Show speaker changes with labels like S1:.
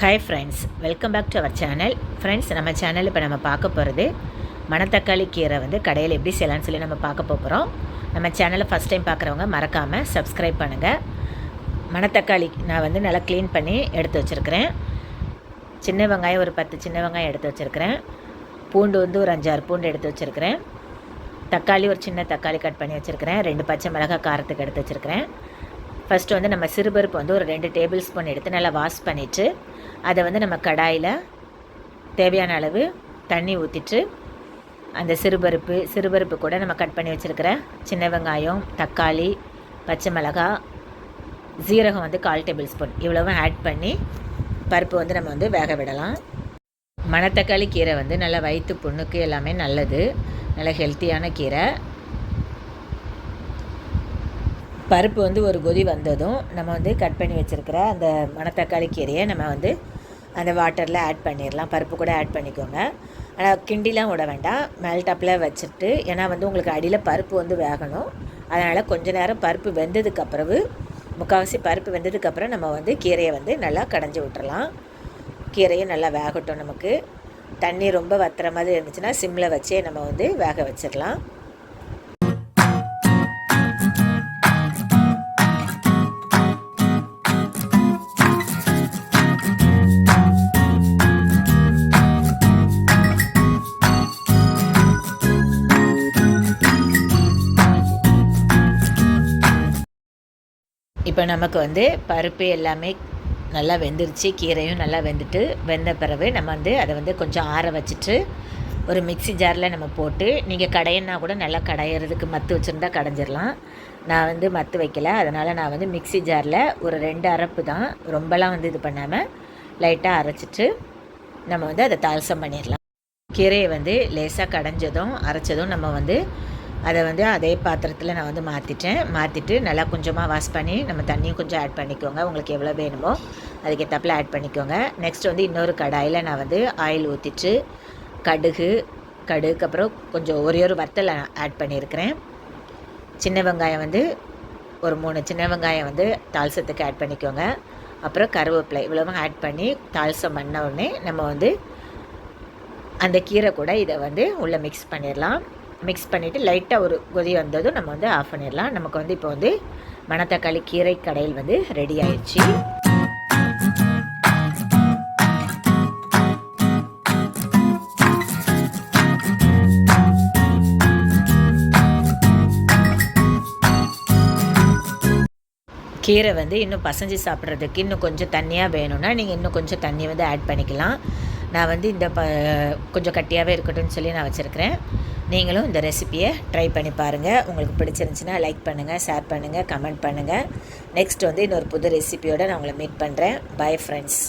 S1: Hi friends welcome back to our channel friends நம்ம channel இப்போ நம்ம பார்க்க போகிறது மணத்தக்காளி கீரை வந்து கடையில் எப்படி செய்யலாம்னு சொல்லி நம்ம பார்க்க போகிறோம் நம்ம சேனலை ஃபஸ்ட் டைம் பார்க்குறவங்க மறக்காமல் சப்ஸ்கிரைப் பண்ணுங்கள் மணத்தக்காளி நான் வந்து நல்லா க்ளீன் பண்ணி எடுத்து வச்சுருக்கிறேன். சின்ன வெங்காயம் ஒரு பத்து சின்ன வெங்காயம் எடுத்து வச்சுருக்கிறேன். பூண்டு வந்து ஒரு அஞ்சாறு பூண்டு எடுத்து வச்சுருக்கிறேன். தக்காளி ஒரு சின்ன தக்காளி கட் பண்ணி வச்சுருக்கிறேன். ரெண்டு பச்சை மிளகாய் காரத்துக்கு எடுத்து வச்சுருக்கிறேன். ஃபஸ்ட்டு வந்து நம்ம சிறுபருப்பு வந்து ஒரு ரெண்டு டேபிள் ஸ்பூன் எடுத்து நல்லா வாஷ் பண்ணிவிட்டு அதை வந்து நம்ம கடாயில் தேவையான அளவு தண்ணி ஊற்றிட்டு அந்த சிறுபருப்பு சிறுபருப்பு கூட நம்ம கட் பண்ணி வச்சுருக்கிற சின்ன வெங்காயம் தக்காளி பச்சை மிளகாய் ஜீரகம் வந்து கால் டேபிள் ஸ்பூன். இவ்வளவும் ஆட் பண்ணி பருப்பு வந்து நம்ம வந்து வேக விடலாம். மணத்தக்காளி கீரை வந்து நல்லா வயிற்று புண்ணுக்கு எல்லாமே நல்லது. நல்ல ஹெல்த்தியான கீரை. பருப்பு வந்து ஒரு கொதி வந்ததும் நம்ம வந்து கட் பண்ணி வச்சுருக்கிற அந்த மணத்தக்காளி கீரையை நம்ம வந்து அந்த வாட்டரில் ஆட் பண்ணிடலாம். பருப்பு கூட ஆட் பண்ணிக்கோங்க. ஆனால் கிண்டிலாம் விட வேண்டாம். மேல் டாப்பில் வச்சுட்டு ஏன்னா வந்து உங்களுக்கு அடியில் பருப்பு வந்து வேகணும். அதனால் கொஞ்ச நேரம் பருப்பு வெந்ததுக்கு அப்புறவு முக்கால்வாசி பருப்பு வெந்ததுக்கப்புறம் நம்ம வந்து கீரையை வந்து நல்லா கடைஞ்சி விட்டுறலாம். கீரையும் நல்லா வேகட்டும் நமக்கு. தண்ணி ரொம்ப வத்துற மாதிரி இருந்துச்சுன்னா சிம்மில் வச்சே நம்ம வந்து வேக வச்சிடலாம். இப்போ நமக்கு வந்து பருப்பு எல்லாமே நல்லா வெந்துருச்சு கீரையும் நல்லா வெந்துட்டு வெந்த பிறகு நம்ம வந்து அதை வந்து கொஞ்சம் ஆற வச்சுட்டு ஒரு மிக்ஸி ஜாரில் நம்ம போட்டு நீங்கள் கடையன்னா கூட நல்லா கடையிறதுக்கு மத்து வச்சுருந்தா கடைஞ்சிடலாம் நான் வந்து மத்து வைக்கல. அதனால் நான் வந்து மிக்ஸி ஜாரில் ஒரு ரெண்டு அரப்பு தான் ரொம்பலாம் வந்து இது பண்ணாமல் லைட்டாக அரைச்சிட்டு நம்ம வந்து அதை தால்சம் பண்ணிடலாம் கீரையை வந்து லேசாக கடைஞ்சதும் அரைச்சதும் நம்ம வந்து அதை வந்து அதே பாத்திரத்தில் நான் வந்து மாற்றிட்டேன் மாற்றிட்டு நல்லா கொஞ்சமாக வாஷ் பண்ணி நம்ம தண்ணியும் கொஞ்சம் ஆட் பண்ணிக்கோங்க. உங்களுக்கு எவ்வளோ வேணுமோ அதுக்கேற்றப்பில் ஆட் பண்ணிக்கோங்க. நெக்ஸ்ட் வந்து இன்னொரு கடாயில் நான் வந்து ஆயில் ஊற்றிட்டு கடுகு கடுகுக்கு அப்புறம் கொஞ்சம் ஒரே ஒரு வத்தல் ஆட் பண்ணியிருக்கிறேன் சின்ன வெங்காயம் வந்து ஒரு மூணு சின்ன வெங்காயம் வந்து தால்சத்துக்கு ஆட் பண்ணிக்கோங்க. அப்புறம் கருவேப்பிலை இவ்வளவும் ஆட் பண்ணி தால்சம் பண்ண உடனே நம்ம வந்து அந்த கீரை கூட இதை வந்து உள்ளே மிக்ஸ் பண்ணிடலாம் மிக்ஸ் பண்ணிவிட்டு லைட்டாக ஒரு கொதி வந்ததும் நம்ம வந்து ஆஃப் பண்ணிடலாம். நமக்கு வந்து இப்போ வந்து மணத்தக்காளி கீரை கடையில் வந்து ரெடி ஆயிடுச்சு. கீரை வந்து இன்னும் பசஞ்சு சாப்பிட்றதுக்கு இன்னும் கொஞ்சம் தண்ணியாக வேணும்னா நீங்கள் இன்னும் கொஞ்சம் தண்ணி வந்து ஆட் பண்ணிக்கலாம். நான் வந்து இந்த ப கொஞ்சம் கட்டியாகவே இருக்கட்டும்னு சொல்லி நான் வச்சுருக்கிறேன். நீங்களும் இந்த ரெசிப்பியை ட்ரை பண்ணி பாருங்கள் உங்களுக்கு பிடிச்சிருந்துச்சின்னா லைக் பண்ணுங்கள் ஷேர் பண்ணுங்கள் கமெண்ட் பண்ணுங்கள் நெக்ஸ்ட் வந்து இன்னொரு புது ரெசிபியோடு நான் உங்களை மீட் பண்ணுறேன் பை ஃப்ரெண்ட்ஸ்